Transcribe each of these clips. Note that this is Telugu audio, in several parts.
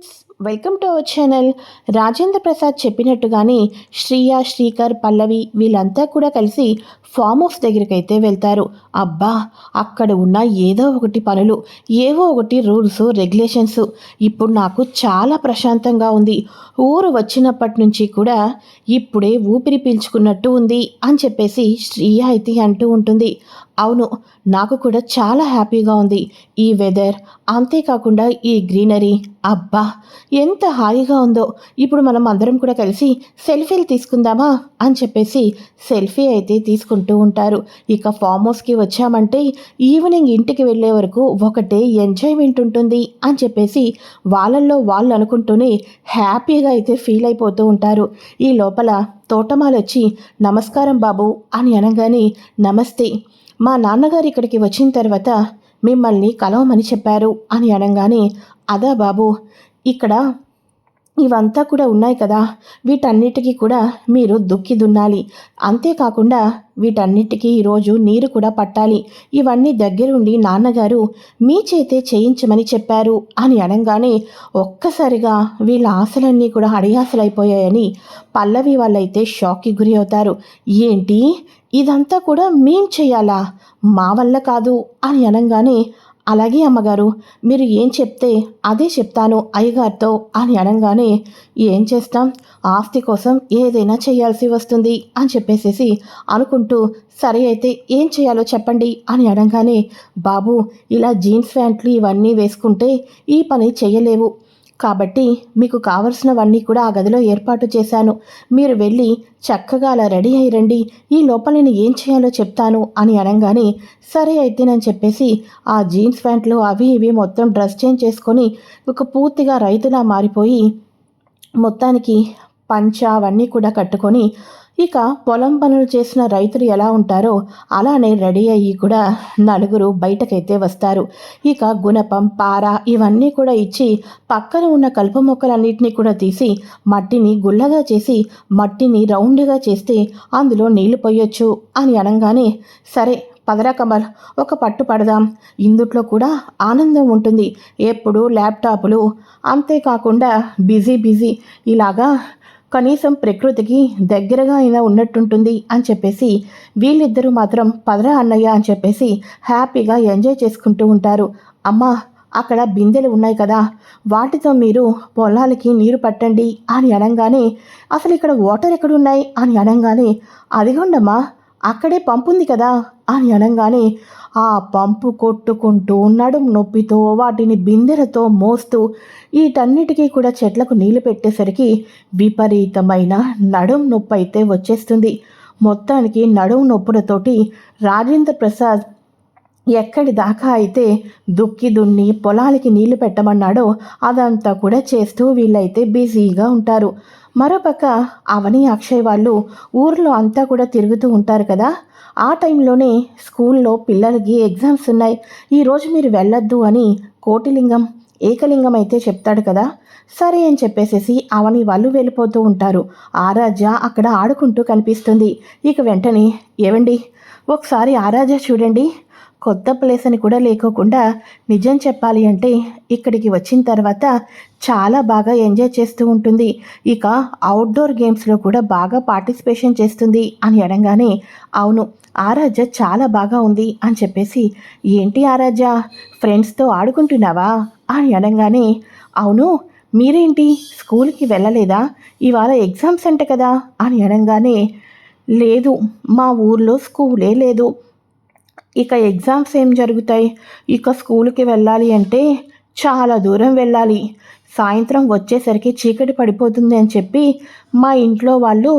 Friends welcome to our channel. Rajendra Prasad చెప్పినట్టుగానే శ్రీయ శ్రీకర్ పల్లవి వీళ్ళంతా కూడా కలిసి ఫామ్ హౌస్ దగ్గరికి అయితే వెళ్తారు. అబ్బా అక్కడ ఉన్న ఏదో ఒకటి పనులు ఏవో ఒకటి రూల్స్ రెగ్యులేషన్స్. ఇప్పుడు నాకు చాలా ప్రశాంతంగా ఉంది. ఊరు వచ్చినప్పటి నుంచి కూడా ఇప్పుడే ఊపిరి పీల్చుకున్నట్టు ఉంది అని చెప్పేసి శ్రీయ అయితే అంటూ ఉంటుంది. అవును నాకు కూడా చాలా హ్యాపీగా ఉంది. ఈ వెదర్ అంతేకాకుండా ఈ గ్రీనరీ. అబ్బా ఎంత హాయిగా ఉందో. ఇప్పుడు మనం అందరం కూడా కలిసి సెల్ఫీలు తీసుకుందామా అని చెప్పేసి సెల్ఫీ అయితే తీసుకుంటూ ఉంటారు. ఇక ఫామ్ హౌస్కి వచ్చామంటే ఈవినింగ్ ఇంటికి వెళ్ళే వరకు ఒకటే ఎంజాయ్మెంట్ ఉంటుంది అని చెప్పేసి వాళ్ళల్లో వాళ్ళు అనుకుంటూనే హ్యాపీగా అయితే ఫీల్ అయిపోతూ ఉంటారు. ఈ లోపల తోటమాలొచ్చి నమస్కారం బాబు అని అనగానే నమస్తే మా నాన్నగారు ఇక్కడికి వచ్చిన తర్వాత మిమ్మల్ని కలవమని చెప్పారు అని అనగానే అదా బాబు ఇక్కడ ఇవంతా కూడా ఉన్నాయి కదా. వీటన్నిటికీ కూడా మీరు దుక్కి దున్నాలి. అంతేకాకుండా వీటన్నిటికీ ఈరోజు నీరు కూడా పట్టాలి. ఇవన్నీ దగ్గరుండి నాన్నగారు మీ చేతే చేయించమని చెప్పారు అని అనగానే ఒక్కసారిగా వీళ్ళ ఆశలన్నీ కూడా అడియాసలైపోయాయని పల్లవి వాళ్ళైతే షాక్కి గురి అవుతారు. ఏంటి? ఇదంతా కూడా మేం చేయాలా? మా వల్ల కాదు అని అనగానే అలాగే అమ్మగారు మీరు ఏం చెప్తే అదే చెప్తాను అయ్యగారితో అని అనగానే ఏం చేస్తాం? ఆస్తి కోసం ఏదైనా చేయాల్సి వస్తుంది అని చెప్పేసేసి అనుకుంటూ సరే అయితే ఏం చేయాలో చెప్పండి అని అనగానే బాబు ఇలా జీన్స్ ప్యాంట్లు ఇవన్నీ వేసుకుంటే ఈ పని చేయలేవు కాబట్టి మీకు కావలసినవన్నీ కూడా ఆ గదిలో ఏర్పాటు చేశాను. మీరు వెళ్ళి చక్కగా అలా రెడీ అయి రండి. ఈ లోపల నేను ఏం చేయాలో చెప్తాను అని అనగానే సరే అయితే నేను చెప్పేసి ఆ జీన్స్ ప్యాంట్లు అవి ఇవి మొత్తం డ్రెస్ చేంజ్ చేసుకొని ఒక పూర్తిగా రైతులా మారిపోయి మొత్తానికి పంచ అవన్నీ కూడా కట్టుకొని ఇక పొలం పనులు చేసిన రైతులు ఎలా ఉంటారో అలానే రెడీ అయ్యి కూడా నలుగురు బయటకైతే వస్తారు. ఇక గుణపం పార ఇవన్నీ కూడా ఇచ్చి పక్కన ఉన్న కలుపు మొక్కలన్నింటినీ కూడా తీసి మట్టిని గుల్లగా చేసి మట్టిని రౌండ్గా చేస్తే అందులో నీళ్ళు పోయొచ్చు అని అనగానే సరే పదరా కమల్ ఒక పట్టు పడదాం. ఇందుట్లో కూడా ఆనందం ఉంటుంది. ఎప్పుడు ల్యాప్టాప్లు అంతేకాకుండా బిజీ బిజీ ఇలాగా కనీసం ప్రకృతికి దగ్గరగా అయినా ఉన్నట్టుంటుంది అని చెప్పేసి వీళ్ళిద్దరూ మాత్రం పదరా అన్నయ్య అని చెప్పేసి హ్యాపీగా ఎంజాయ్ చేసుకుంటూ ఉంటారు. అమ్మా అక్కడ బిందెలు ఉన్నాయి కదా వాటితో మీరు పొలాలకి నీరు పట్టండి అని అనగానే అసలు ఇక్కడ వాటర్ ఎక్కడున్నాయి? అని అనగానే అదిగోండమ్మా అక్కడే పంపుంది కదా అని అనగానే ఆ పంపు కొట్టుకుంటూ నడుం నొప్పితో వాటిని బిందెలతో మోస్తూ వీటన్నిటికీ కూడా చెట్లకు నీళ్ళు పెట్టేసరికి విపరీతమైన నడుం నొప్పి అయితే వచ్చేస్తుంది. మొత్తానికి నడుం నొప్పులతోటి రాజేంద్ర ప్రసాద్ ఎక్కడి దాకా అయితే దుక్కి దున్ని పొలాలకి నీళ్ళు పెట్టమన్నాడో అదంతా కూడా చేస్తూ వీళ్ళైతే బిజీగా ఉంటారు. మరోపక్క అవని అక్షయ్ వాళ్ళు ఊర్లో అంతా కూడా తిరుగుతూ ఉంటారు కదా. ఆ టైంలోనే స్కూల్లో పిల్లలకి ఎగ్జామ్స్ ఉన్నాయి. ఈరోజు మీరు వెళ్ళొద్దు అని కోటిలింగం ఏకలింగం అయితే చెప్తాడు కదా. సరే అని చెప్పేసేసి అవని వాళ్ళు వెళ్ళిపోతూ ఉంటారు. ఆరాధ్య అక్కడ ఆడుకుంటూ కనిపిస్తుంది. ఇక వెంటనే ఏవండి? ఒకసారి ఆరాధ్య చూడండి. కొత్త ప్లేస్ అని కూడా లేకోకుండా నిజం చెప్పాలి అంటే ఇక్కడికి వచ్చిన తర్వాత చాలా బాగా ఎంజాయ్ చేస్తూ ఉంటుంది. ఇక అవుట్డోర్ గేమ్స్లో కూడా బాగా పార్టిసిపేషన్ చేస్తుంది అని అనగానే అవును ఆరాధ్య చాలా బాగా ఉంది అని చెప్పేసి ఏంటి ఆరాధ్య ఫ్రెండ్స్తో ఆడుకుంటున్నావా? అని అనగానే అవును మీరేంటి స్కూల్కి వెళ్ళలేదా? ఇవాళ ఎగ్జామ్స్ అంట కదా అని అనగానే లేదు మా ఊర్లో స్కూలే లేదు ఇక ఎగ్జామ్స్ ఏం జరుగుతాయి? ఇక స్కూల్కి వెళ్ళాలి అంటే చాలా దూరం వెళ్ళాలి. సాయంత్రం వచ్చేసరికి చీకటి పడిపోతుంది అని చెప్పి మా ఇంట్లో వాళ్ళు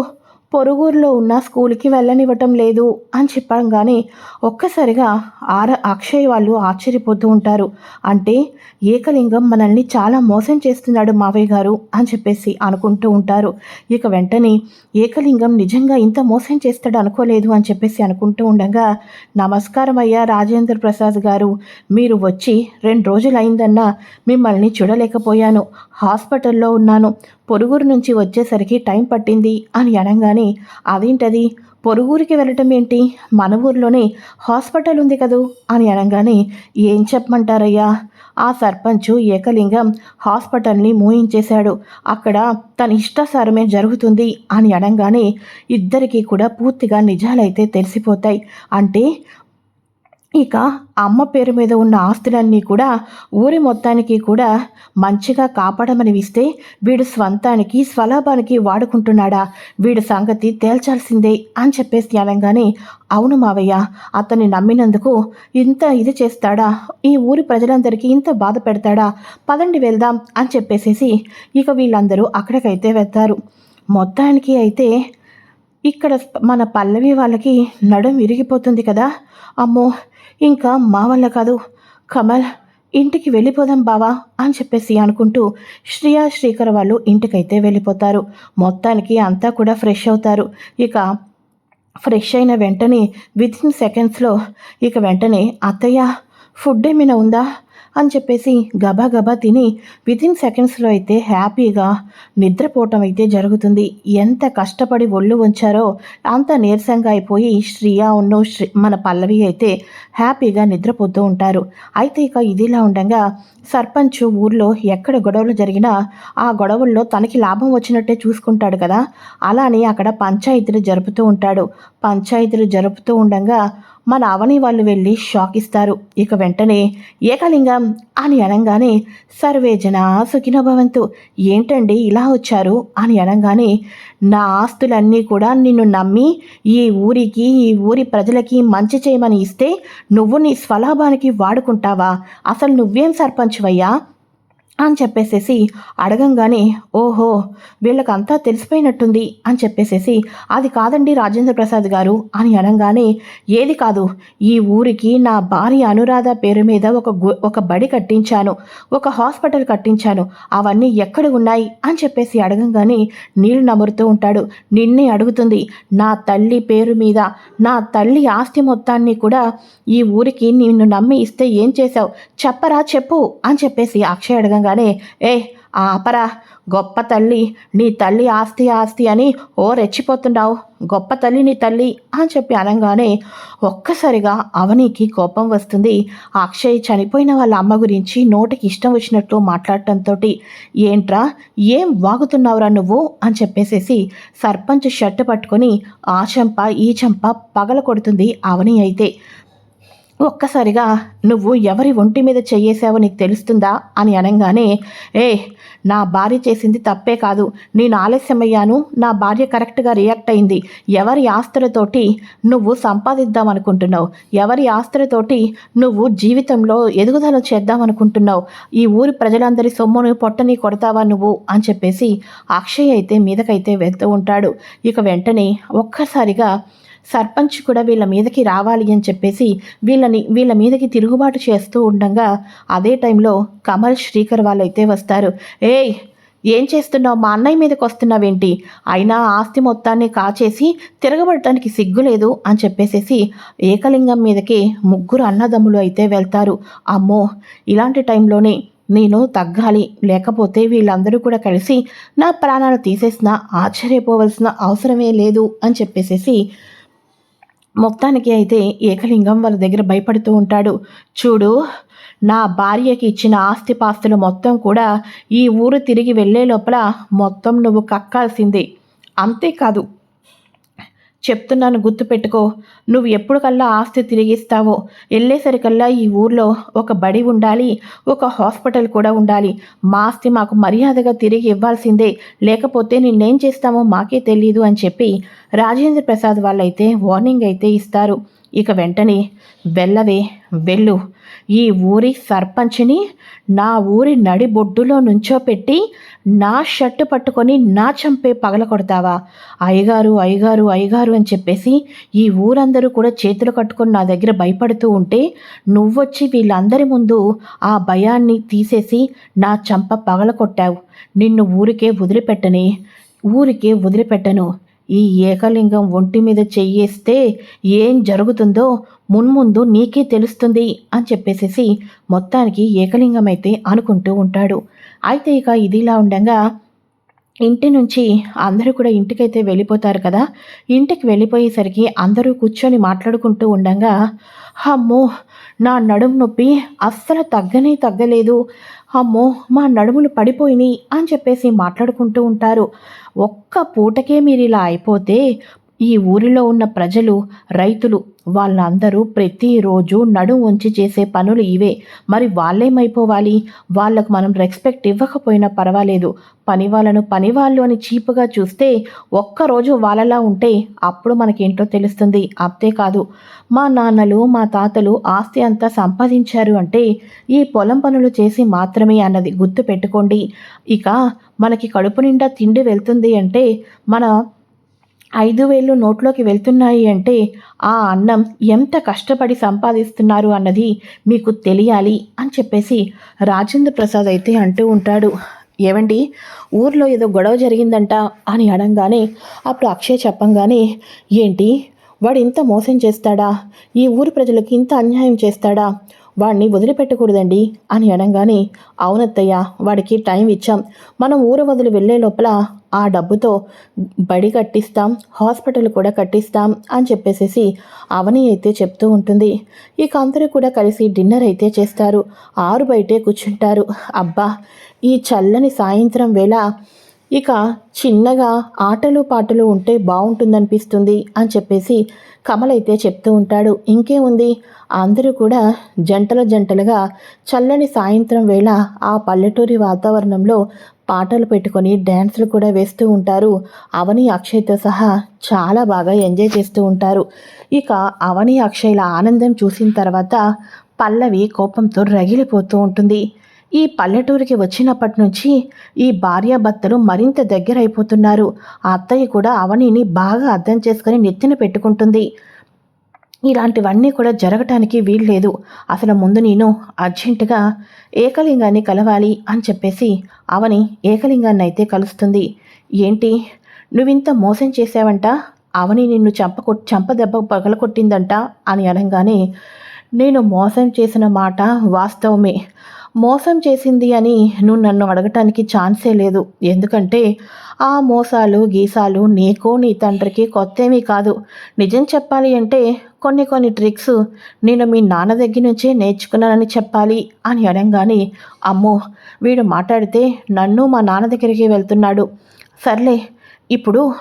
పొరుగురులో ఉన్న స్కూల్కి వెళ్ళనివ్వటం లేదు అని చెప్పంగానే ఒక్కసారిగా ఆర అక్షయ్ వాళ్ళు ఆశ్చర్యపోతూ ఉంటారు. అంటే ఏకలింగం మనల్ని చాలా మోసం చేస్తున్నాడు మావయ్య గారు అని చెప్పేసి అనుకుంటూ ఉంటారు. ఇక వెంటనే ఏకలింగం నిజంగా ఇంత మోసం చేస్తాడు అనుకోలేదు అని చెప్పేసి అనుకుంటూ ఉండగా నమస్కారం అయ్యా రాజేంద్ర ప్రసాద్ గారు. మీరు వచ్చి రెండు రోజులు అయిందన్నా మిమ్మల్ని చూడలేకపోయాను. హాస్పిటల్లో ఉన్నాను. పొరుగురు నుంచి వచ్చేసరికి టైం పట్టింది అని అనగానే అదేంటది? పొరుగురికి వెళ్ళటం ఏంటి? మన ఊర్లోనే హాస్పిటల్ ఉంది కదూ? అని అనగానే ఏం చెప్పమంటారయ్యా? ఆ సర్పంచు ఏకలింగం హాస్పిటల్ని మూయించేశాడు. అక్కడ తన ఇష్టాసారమే జరుగుతుంది అని అనగానే ఇద్దరికీ కూడా పూర్తిగా నిజాలైతే తెలిసిపోతాయి. అంటే ఇక అమ్మ పేరు మీద ఉన్న ఆస్తులన్నీ కూడా ఊరి మొత్తానికి కూడా మంచిగా కాపాడమని ఇస్తే వీడు స్వంతానికి స్వలాభానికి వాడుకుంటున్నాడా? వీడి సంగతి తేల్చాల్సిందే అని చెప్పేసి అనగానే అవును మావయ్య అతన్ని నమ్మినందుకు ఇంత ఇది చేస్తాడా? ఈ ఊరి ప్రజలందరికీ ఇంత బాధ పెడతాడా? పదండి వెళ్దాం అని చెప్పేసేసి ఇక వీళ్ళందరూ అక్కడికైతే వెళ్తారు. మొత్తానికి అయితే ఇక్కడ మన పల్లవి వాళ్ళకి నడుం విరిగిపోతుంది కదా? అమ్మో ఇంకా మా వల్ల కాదు. కమల్ ఇంటికి వెళ్ళిపోదాం బావా అని చెప్పేసి అనుకుంటూ శ్రియా శ్రీకర్ వాళ్ళు ఇంటికైతే వెళ్ళిపోతారు. మొత్తానికి అంతా కూడా ఫ్రెష్ అవుతారు. ఇక ఫ్రెష్ అయిన వెంటనే విత్ ఇన్ సెకండ్స్లో ఇక వెంటనే అత్తయ్య ఫుడ్ ఏమైనా ఉందా? అని చెప్పేసి గబా గబా తిని వితిన్ సెకండ్స్లో అయితే హ్యాపీగా నిద్రపోవటం అయితే జరుగుతుంది. ఎంత కష్టపడి ఒళ్ళు ఉంచారో అంత నీరసంగా అయిపోయి శ్రియా ఉన్ను శ్రీ మన పల్లవి అయితే హ్యాపీగా నిద్రపోతూ ఉంటారు. అయితే ఇక ఇదిలా ఉండగా సర్పంచ్ ఊర్లో ఎక్కడ గొడవలు జరిగినా ఆ గొడవల్లో తనకి లాభం వచ్చినట్టే చూసుకుంటాడు కదా. అలానే అక్కడ పంచాయతీలు జరుపుతూ ఉంటాడు. పంచాయతీలు జరుపుతూ ఉండగా మన అవని వాళ్ళు వెళ్ళి షాక్ ఇస్తారు. ఇక వెంటనే ఏకలింగం అని అనగానే సర్వే జన సుఖినభవంతు ఏంటండి ఇలా వచ్చారు? అని అనగానే నా ఆస్తులన్నీ కూడా నిన్ను నమ్మి ఈ ఊరికి ఈ ఊరి ప్రజలకి మంచి చేయమని ఇస్తే నువ్వు నీ స్వలాభానికి వాడుకుంటావా? అసలు నువ్వేం సర్పంచ్వయ్యా అని చెప్పేసేసి అడగంగానే ఓహో వీళ్ళకంతా తెలిసిపోయినట్టుంది అని చెప్పేసేసి అది కాదండి రాజేంద్ర ప్రసాద్ గారు అని అనగానే ఏది కాదు ఈ ఊరికి నా భార్య అనురాధ పేరు మీద ఒక ఒక బడి కట్టించాను ఒక హాస్పిటల్ కట్టించాను అవన్నీ ఎక్కడ ఉన్నాయి అని చెప్పేసి అడగంగానే నీళ్ళు నమురుతూ ఉంటాడు. నిన్నే అడుగుతుంది నా తల్లి పేరు మీద నా తల్లి ఆస్తి మొత్తాన్ని కూడా ఈ ఊరికి నిన్ను నమ్మి ఇస్తే ఏం చేశావు? చెప్పరా చెప్పు అని చెప్పేసి అక్షయ్ అడగంగానే ఏ ఆపరా గొప్ప తల్లి నీ తల్లి ఆస్తి ఆస్తి అని ఓ రెచ్చిపోతున్నావు గొప్ప తల్లి నీ తల్లి అని చెప్పి అనగానే ఒక్కసారిగా అవనికి కోపం వస్తుంది. అక్షయ్ చనిపోయిన వాళ్ళ అమ్మ గురించి నోటికి ఇష్టం వచ్చినట్లు మాట్లాడటంతో ఏంట్రా ఏం వాగుతున్నావురా నువ్వు? అని చెప్పేసేసి సర్పంచ్ షర్ట్ పట్టుకొని ఆ చెంప ఈ చెంప పగల కొడుతుంది అవని అయితే. ఒక్కసారిగా నువ్వు ఎవరి ఒంటి మీద చెయ్యేసావో నీకు తెలుస్తుందా? అని అనగానే ఏ నా భార్య చేసింది తప్పే కాదు. నేను ఆలస్యమయ్యాను. నా భార్య కరెక్ట్గా రియాక్ట్ అయింది. ఎవరి ఆస్తులతోటి నువ్వు సంపాదిద్దాం అనుకుంటున్నావు? ఎవరి ఆస్తులతోటి నువ్వు జీవితంలో ఎదుగుదల చేద్దాం అనుకుంటున్నావు? ఈ ఊరి ప్రజలందరి సొమ్మును పొట్టని కొడతావా నువ్వు? అని చెప్పేసి అక్షయ్ అయితే మీదకైతే వెళ్తూ ఉంటాడు. ఇక వెంటనే ఒక్కసారిగా సర్పంచ్ కూడా వీళ్ళ మీదకి రావాలి అని చెప్పేసి వీళ్ళని వీళ్ళ మీదకి తిరుగుబాటు చేస్తూ ఉండగా అదే టైంలో కమల్ శ్రీకర్ వాళ్ళైతే వస్తారు. ఏయ్ ఏం చేస్తున్నావు? మా అన్నయ్య మీదకి వస్తున్నావేంటి? అయినా ఆస్తి మొత్తాన్ని కాచేసి తిరగబడటానికి సిగ్గులేదు అని చెప్పేసేసి ఏకలింగం మీదకి ముగ్గురు అన్నదమ్ములు అయితే వెళ్తారు. అమ్మో ఇలాంటి టైంలోనే నేను తగ్గాలి. లేకపోతే వీళ్ళందరూ కూడా కలిసి నా ప్రాణాలు తీసేసిన ఆశ్చర్యపోవలసిన అవసరమే లేదు అని చెప్పేసేసి మొత్తానికి అయితే ఏకలింగం వాళ్ళ దగ్గర భయపడుతూ ఉంటాడు. చూడు నా భార్యకి ఇచ్చిన ఆస్తిపాస్తులు మొత్తం కూడా ఈ ఊరు తిరిగి వెళ్ళే లోపల మొత్తం నువ్వు కక్కాల్సిందే. అంతేకాదు చెప్తున్నాను గుర్తుపెట్టుకో నువ్వు ఎప్పుడు కల్లా ఆస్తి తిరిగిస్తావో? వెళ్ళేసరికల్లా ఈ ఊర్లో ఒక బడి ఉండాలి ఒక హాస్పిటల్ కూడా ఉండాలి. మా ఆస్తి మాకు మర్యాదగా తిరిగి ఇవ్వాల్సిందే. లేకపోతే నిన్నేం చేస్తామో మాకే తెలియదు అని చెప్పి రాజేంద్ర ప్రసాద్ వాళ్ళైతే వార్నింగ్ అయితే ఇస్తారు. ఇక వెంటనే వెళ్ళవే వెళ్ళు. ఈ ఊరి సర్పంచ్ని నా ఊరి నడిబొడ్డులో నుంచోపెట్టి నా షర్టు పట్టుకొని నా చంపే పగల కొడతావా? అయ్యగారు అయ్యగారు అయ్యగారు అని చెప్పేసి ఈ ఊరందరూ కూడా చేతులు కట్టుకొని నా దగ్గర భయపడుతూ ఉంటే నువ్వొచ్చి వీళ్ళందరి ముందు ఆ భయాన్ని తీసేసి నా చంప పగల కొట్టావు. నిన్ను ఊరికే వదిలిపెట్టని ఊరికే వదిలిపెట్టను. ఈ ఏకలింగం ఒంటి మీద చెయ్యేస్తే ఏం జరుగుతుందో మున్ముందు నీకే తెలుస్తుంది అని చెప్పేసేసి మొత్తానికి ఏకలింగం అయితే అనుకుంటూ ఉంటాడు. అయితే ఇక ఇదిలా ఉండగా ఇంటి నుంచి అందరూ కూడా ఇంటికైతే వెళ్ళిపోతారు కదా. ఇంటికి వెళ్ళిపోయేసరికి అందరూ కూర్చొని మాట్లాడుకుంటూ ఉండగా అమ్మో నా నడుము నొప్పి అస్సలు తగ్గనే తగ్గలేదు. అమ్మో మా నడుములు పడిపోయినాయి అని చెప్పేసి మాట్లాడుకుంటూ ఉంటారు. ఒక్క పూటకే మీరు ఇలా అయిపోతే ఈ ఊరిలో ఉన్న ప్రజలు రైతులు వాళ్ళందరూ ప్రతిరోజు నడుం ఉంచి చేసే పనులు ఇవే. మరి వాళ్ళేమైపోవాలి? వాళ్ళకు మనం రెస్పెక్ట్ ఇవ్వకపోయినా పర్వాలేదు. పని వాళ్ళను పని వాళ్ళు అని చీపుగా చూస్తే ఒక్కరోజు వాళ్ళలా ఉంటే అప్పుడు మనకేంటో తెలుస్తుంది. అంతేకాదు మా నాన్నలు మా తాతలు ఆస్తి అంతా సంపాదించారు అంటే ఈ పొలం పనులు చేసి మాత్రమే అన్నది గుర్తు పెట్టుకోండి ఇక మనకి కడుపు నిండా తిండి వెళ్తుంది అంటే మన ఐదు వేలు నోట్లోకి వెళ్తున్నాయి అంటే ఆ అన్నం ఎంత కష్టపడి సంపాదిస్తున్నారు అన్నది మీకు తెలియాలి అని చెప్పేసి రాజేంద్ర ప్రసాద్ అయితే అంటూ ఉంటాడు. ఏవండి? ఊర్లో ఏదో గొడవ జరిగిందంట అని అనగానే అప్పుడు అక్షయ్ చెప్పంగానే ఏంటి? వాడు ఇంత మోసం చేస్తాడా? ఈ ఊరు ప్రజలకు ఇంత అన్యాయం చేస్తాడా? వాడిని వదిలిపెట్టకూడదండి అని అనగానే అవునత్తయ్య వాడికి టైం ఇచ్చాం. మనం ఊరు వదిలి వెళ్ళే లోపల ఆ డబ్బుతో బడి కట్టిస్తాం హాస్పిటల్ కూడా కట్టిస్తాం అని చెప్పేసేసి అవని అయితే చెప్తూ ఉంటుంది. ఇక అందరూ కూడా కలిసి డిన్నర్ అయితే చేస్తారు. ఆరు బయటే కూర్చుంటారు. అబ్బా ఈ చల్లని సాయంత్రం వేళ ఇక చిన్నగా ఆటలు పాటలు ఉంటే బాగుంటుందనిపిస్తుంది అని చెప్పేసి కమలైతే చెప్తూ ఉంటాడు. ఇంకేముంది? అందరూ కూడా జంటల జంటలుగా చల్లని సాయంత్రం వేళ ఆ పల్లెటూరి వాతావరణంలో పాటలు పెట్టుకొని డ్యాన్సులు కూడా వేస్తూ ఉంటారు. అవని అక్షయ్తో సహా చాలా బాగా ఎంజాయ్ చేస్తూ ఉంటారు. ఇక అవని అక్షయ్ల ఆనందం చూసిన తర్వాత పల్లవి కోపంతో రగిలిపోతూ ఉంటుంది. ఈ పల్లెటూరికి వచ్చినప్పటి నుంచి ఈ భార్యాభర్తలు మరింత దగ్గర అయిపోతున్నారు ఆ అత్తయ్య కూడా అవనిని బాగా అర్థం చేసుకుని నెత్తిన పెట్టుకుంటుంది. ఇలాంటివన్నీ కూడా జరగటానికి వీల్లేదు. అసలు ముందు నేను అర్జెంటుగా ఏకలింగాన్ని కలవాలి అని చెప్పేసి అవని ఏకలింగాన్ని అయితే కలుస్తుంది. ఏంటి? నువ్వింత మోసం చేసావంట అవని నిన్ను చంపకొ చంపదెబ్బ పగలకొట్టిందంట అని అనగానే నేను మోసం చేసిన మాట వాస్తవమే. మోసం చేసింది అని నువ్వు నన్ను అడగటానికి ఛాన్సే లేదు. ఎందుకంటే ఆ మోసాలు గీసాలు నీకు నీ తండ్రికి కొత్తేమీ కాదు. నిజం చెప్పాలి అంటే కొన్ని కొన్ని ట్రిక్స్ నేను మీ నాన్న దగ్గర నుంచే నేర్చుకున్నానని చెప్పాలి అని అనగానే అమ్మో వీడు మాట్లాడితే నన్ను మా నాన్న దగ్గరికి వెళ్తున్నాడు. సర్లే ఇప్పుడు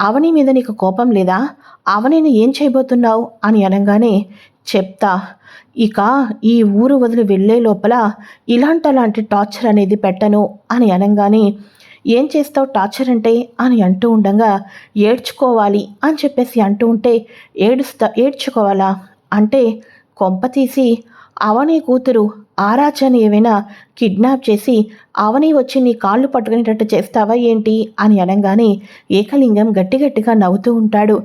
అవని మీద నీకు కోపం లేదా? అవనిని ఏం చేయబోతున్నావు? అని అనగానే చెప్తా. ఇక ఈ ఊరు వదిలి వెళ్ళే లోపల ఇలాంటి అలాంటి టార్చర్ అనేది పెట్టను అని అనగానే ఏం చేస్తావు టార్చర్ అంటే? అని అంటూ ఉండగా ఏడ్చుకోవాలి అని చెప్పేసి అంటూ ఉంటే ఏడుస్తా ఏడ్చుకోవాలా? అంటే కొంప తీసి అవని కూతురు ఆరాచని ఏమైనా కిడ్నాప్ చేసి అవని వచ్చి నీ కాళ్ళు పట్టుకునేటట్టు చేస్తావా ఏంటి? అని అనగానే ఏకలింగం గట్టి గట్టిగా నవ్వుతూ ఉంటాడు.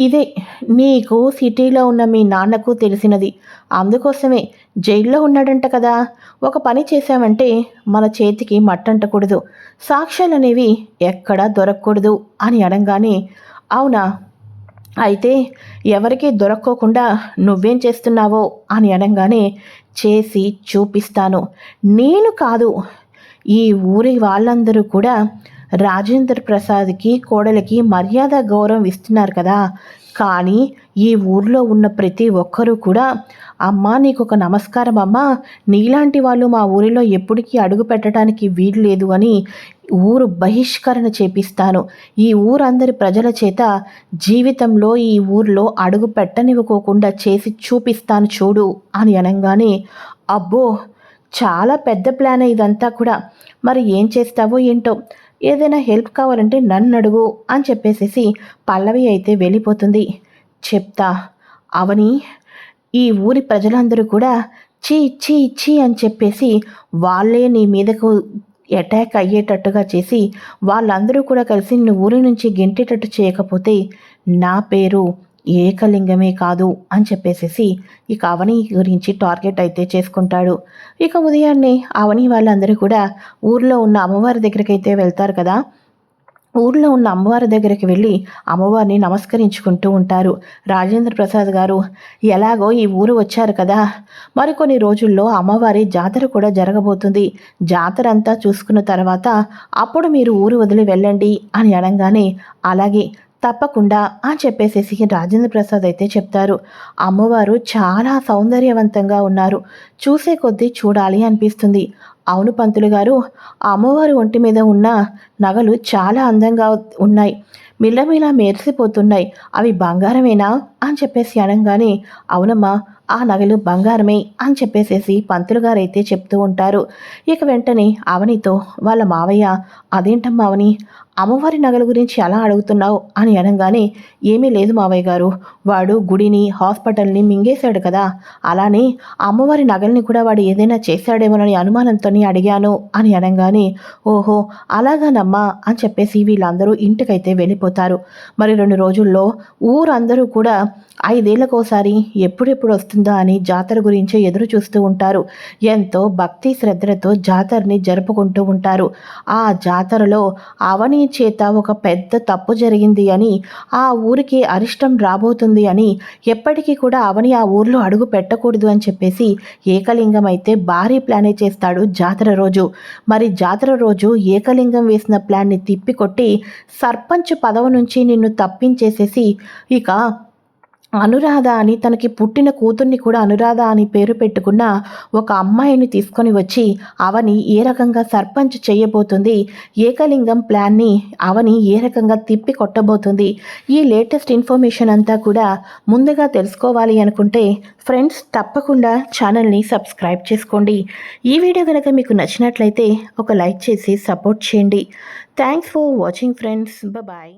ఇదే నీకు సిటీలో ఉన్న మీ నాన్నకు తెలిసినది. అందుకోసమే జైల్లో ఉన్నాడంట కదా. ఒక పని చేశామంటే మన చేతికి మట్టంటకూడదు. సాక్ష్యాలు అనేవి ఎక్కడా దొరకకూడదు అని అనగానే అవునా? అయితే ఎవరికీ దొరక్కోకుండా నువ్వేం చేస్తున్నావో అని అనగానే చేసి చూపిస్తాను. నేను కాదు ఈ ఊరి వాళ్ళందరూ కూడా రాజేంద్ర ప్రసాద్కి కోడలికి మర్యాద గౌరవం ఇస్తున్నారు కదా. కానీ ఈ ఊర్లో ఉన్న ప్రతి ఒక్కరూ కూడా అమ్మా నీకు ఒక నమస్కారం అమ్మా. నీలాంటి వాళ్ళు మా ఊరిలో ఎప్పటికీ అడుగు పెట్టడానికి వీలు లేదు అని ఊరు బహిష్కరణ చేపిస్తాను. ఈ ఊరందరి ప్రజల చేత జీవితంలో ఈ ఊర్లో అడుగు పెట్టనివ్వకోకుండా చేసి చూపిస్తాను చూడు అని అనగానే అబ్బో చాలా పెద్ద ప్లాన్ ఇదంతా కూడా. మరి ఏం చేస్తావో ఏంటో? ఏదైనా హెల్ప్ కావాలంటే నన్ను అడుగు అని చెప్పేసేసి పల్లవి అయితే వెళ్ళిపోతుంది. చెప్తా అవని ఈ ఊరి ప్రజలందరూ కూడా చీ చీ చీ అని చెప్పేసి వాళ్ళే నీ మీదకు అటాక్ అయ్యేటట్టుగా చేసి వాళ్ళందరూ కూడా కలిసి నిన్ను ఊరి నుంచి గెంటేటట్టు చేయకపోతే నా పేరు ఏకలింగమే కాదు అని చెప్పేసేసి ఇక అవని గురించి టార్గెట్ అయితే చేసుకుంటాడు. ఇక ఉదయాన్నే అవని వాళ్ళందరూ కూడా ఊర్లో ఉన్న అమ్మవారి దగ్గరకైతే వెళ్తారు కదా. ఊర్లో ఉన్న అమ్మవారి దగ్గరికి వెళ్ళి అమ్మవారిని నమస్కరించుకుంటూ ఉంటారు. రాజేంద్ర ప్రసాద్ గారు ఎలాగో ఈ ఊరు వచ్చారు కదా. మరికొన్ని రోజుల్లో అమ్మవారి జాతర కూడా జరగబోతుంది. జాతర అంతా చూసుకున్న తర్వాత అప్పుడు మీరు ఊరు వదిలి వెళ్ళండి అని అనగానే అలాగే తప్పకుండా అని చెప్పేసేసి రాజేంద్ర ప్రసాద్ అయితే చెప్తారు. అమ్మవారు చాలా సౌందర్యవంతంగా ఉన్నారు. చూసే కొద్దీ చూడాలి అనిపిస్తుంది. అవును పంతులు గారు అమ్మవారి ఒంటి మీద ఉన్న నగలు చాలా అందంగా ఉన్నాయి. మిల్లమిలా మెరిసిపోతున్నాయి. అవి బంగారమేనా? అని చెప్పేసి అనగానే అవునమ్మా ఆ నగలు బంగారమే అని చెప్పేసేసి పంతులు గారైతే చెప్తూ ఉంటారు. ఇక వెంటనే అవనితో వాళ్ళ మావయ్య అదేంటమ్మా అవని? అమ్మవారి నగల గురించి ఎలా అడుగుతున్నావు? అని అనగానే ఏమీ లేదు మావయ్య గారు. వాడు గుడిని హాస్పిటల్ని మింగేశాడు కదా. అలానే అమ్మవారి నగల్ని కూడా వాడు ఏదైనా చేశాడేమోనని అనుమానంతో అడిగాను అని అనగానే ఓహో అలాగానమ్మా అని చెప్పేసి వీళ్ళందరూ ఇంటికైతే వెళ్ళిపోతారు. మరి రెండు రోజుల్లో ఊరందరూ కూడా ఐదేళ్ళకోసారి ఎప్పుడెప్పుడు వస్తారు వస్తుందా అని జాతర గురించి ఎదురు చూస్తూ ఉంటారు. ఎంతో భక్తి శ్రద్ధలతో జాతరని జరుపుకుంటూ ఉంటారు. ఆ జాతరలో అవని చేత ఒక పెద్ద తప్పు జరిగింది అని ఆ ఊరికి అరిష్టం రాబోతుంది అని ఎప్పటికీ కూడా అవని ఆ ఊర్లో అడుగు పెట్టకూడదు అని చెప్పేసి ఏకలింగం అయితే భారీ ప్లానే చేస్తాడు జాతర రోజు. మరి జాతర రోజు ఏకలింగం వేసిన ప్లాన్ని తిప్పికొట్టి సర్పంచ్ పదవి నుంచి నిన్ను తప్పించేసేసి ఇక అనురాధ అని తనకి పుట్టిన కూతుర్ని కూడా అనురాధ అని పేరు పెట్టుకున్న ఒక అమ్మాయిని తీసుకొని వచ్చి అవని ఏ రకంగా సర్పంచ్ చేయబోతుంది ఏకలింగం ప్లాన్ని అవని ఏ రకంగా తిప్పి కొట్టబోతుంది ఈ లేటెస్ట్ ఇన్ఫర్మేషన్ అంతా కూడా ముందుగా తెలుసుకోవాలి అనుకుంటే ఫ్రెండ్స్ తప్పకుండా ఛానల్ని సబ్స్క్రైబ్ చేసుకోండి. ఈ వీడియో కనుక మీకు నచ్చినట్లయితే ఒక లైక్ చేసి సపోర్ట్ చేయండి. Thanks for watching friends. Bye